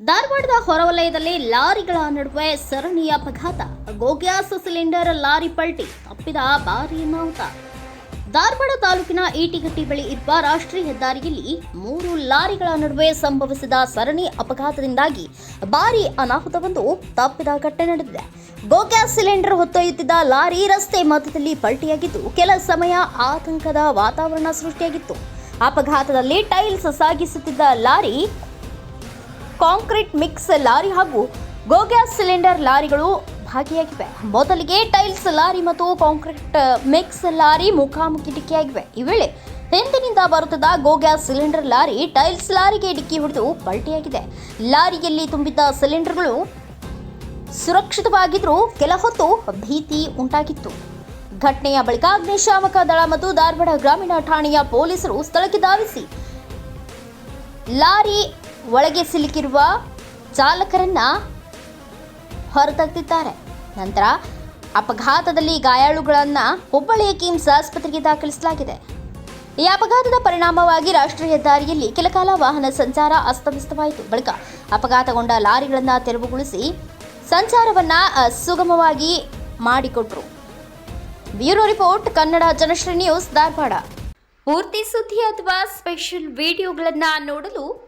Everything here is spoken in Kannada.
ಧಾರವಾಡದ ಹೊರವಲಯದಲ್ಲಿ ಲಾರಿಗಳ ನಡುವೆ ಸರಣಿಯ ಅಪಘಾತ. ಗೋಗ್ಯಾಸ್ ಸಿಲಿಂಡರ್ ಲಾರಿ ಪಲ್ಟಿ, ತಪ್ಪಿದ ಭಾರಿ ಅನಾಹುತ. ಧಾರವಾಡ ತಾಲೂಕಿನ ಈಟಿಗಟ್ಟಿ ಬಳಿ ಇರುವ ರಾಷ್ಟ್ರೀಯ ಹೆದ್ದಾರಿಯಲ್ಲಿ ಮೂರು ಲಾರಿಗಳ ನಡುವೆ ಸಂಭವಿಸಿದ ಸರಣಿ ಅಪಘಾತದಿಂದಾಗಿ ಭಾರಿ ಅನಾಹುತವೊಂದು ತಪ್ಪಿದ ಘಟನೆ ನಡೆದಿದೆ. ಗೋಗ್ಯಾಸ್ ಸಿಲಿಂಡರ್ ಹೊತ್ತೊಯ್ಯುತ್ತಿದ್ದ ಲಾರಿ ರಸ್ತೆ ಮಧ್ಯದಲ್ಲಿ ಪಲ್ಟಿಯಾಗಿದ್ದು, ಕೆಲ ಸಮಯ ಆತಂಕದ ವಾತಾವರಣ ಸೃಷ್ಟಿಯಾಗಿತ್ತು. ಅಪಘಾತದಲ್ಲಿ ಟೈಲ್ಸ್ ಸಾಗಿಸುತ್ತಿದ್ದ ಲಾರಿ ಕಾಂಕ್ರೀಟ್ ಮಿಕ್ಸ್ ಲಾರಿ ಹಾಗೂ ಗೋಗ್ಯಾಸ್ ಸಿಲಿಂಡರ್ ಲಾರಿಗಳು ಭಾಗಿಯಾಗಿವೆ. ಮೊದಲಿಗೆ ಟೈಲ್ಸ್ ಲಾರಿ ಮತ್ತು ಕಾಂಕ್ರೀಟ್ ಮಿಕ್ಸ್ ಲಾರಿ ಮುಖಾಮುಖಿ ಡಿಕ್ಕಿಯಾಗಿವೆ. ಈ ವೇಳೆ ಹಿಂದಿನಿಂದ ಬರುತ್ತಿದ್ದ ಗೋಗ್ಯಾಸ್ ಸಿಲಿಂಡರ್ ಲಾರಿ ಟೈಲ್ಸ್ ಲಾರಿಗೆ ಡಿಕ್ಕಿ ಹೊಡೆದು ಪಲ್ಟಿಯಾಗಿದೆ. ಲಾರಿಯಲ್ಲಿ ತುಂಬಿದ್ದ ಸಿಲಿಂಡರ್ಗಳು ಸುರಕ್ಷಿತವಾಗಿದ್ದರೂ ಕೆಲ ಹೊತ್ತು ಭೀತಿ ಉಂಟಾಗಿತ್ತು. ಘಟನೆಯ ಬಳಿಕ ಅಗ್ನಿಶಾಮಕ ದಳ ಮತ್ತು ಧಾರವಾಡ ಗ್ರಾಮೀಣ ಠಾಣೆಯ ಪೊಲೀಸರು ಸ್ಥಳಕ್ಕೆ ಧಾವಿಸಿ ಲಾರಿ ಒಳಗೆ ಸಿಲುಕಿರುವ ಚಾಲಕರನ್ನ ಹೊರತೆಗೆದಿದ್ದಾರೆ ನಂತರ ಅಪಘಾತದಲ್ಲಿ ಗಾಯಾಳುಗಳನ್ನು ಹುಬ್ಬಳ್ಳಿಯ ಕಿಮ್ಸ್ ಆಸ್ಪತ್ರೆಗೆ ದಾಖಲಿಸಲಾಗಿದೆ. ಈ ಅಪಘಾತದ ಪರಿಣಾಮವಾಗಿ ರಾಷ್ಟ್ರೀಯ ಹೆದ್ದಾರಿಯಲ್ಲಿ ಕೆಲಕಾಲ ವಾಹನ ಸಂಚಾರ ಅಸ್ತವ್ಯಸ್ತವಾಯಿತು. ಬಳಿಕ ಅಪಘಾತಗೊಂಡ ಲಾರಿಗಳನ್ನು ತೆರವುಗೊಳಿಸಿ ಸಂಚಾರವನ್ನ ಸುಗಮವಾಗಿ ಮಾಡಿಕೊಟ್ರು. Bureau report, Kannada Janashree news Dharwad. ಪೂರ್ತಿ ಸುದ್ದಿ ಅಥವಾ ಸ್ಪೆಷಲ್ ವಿಡಿಯೋಗಳನ್ನು ನೋಡಲು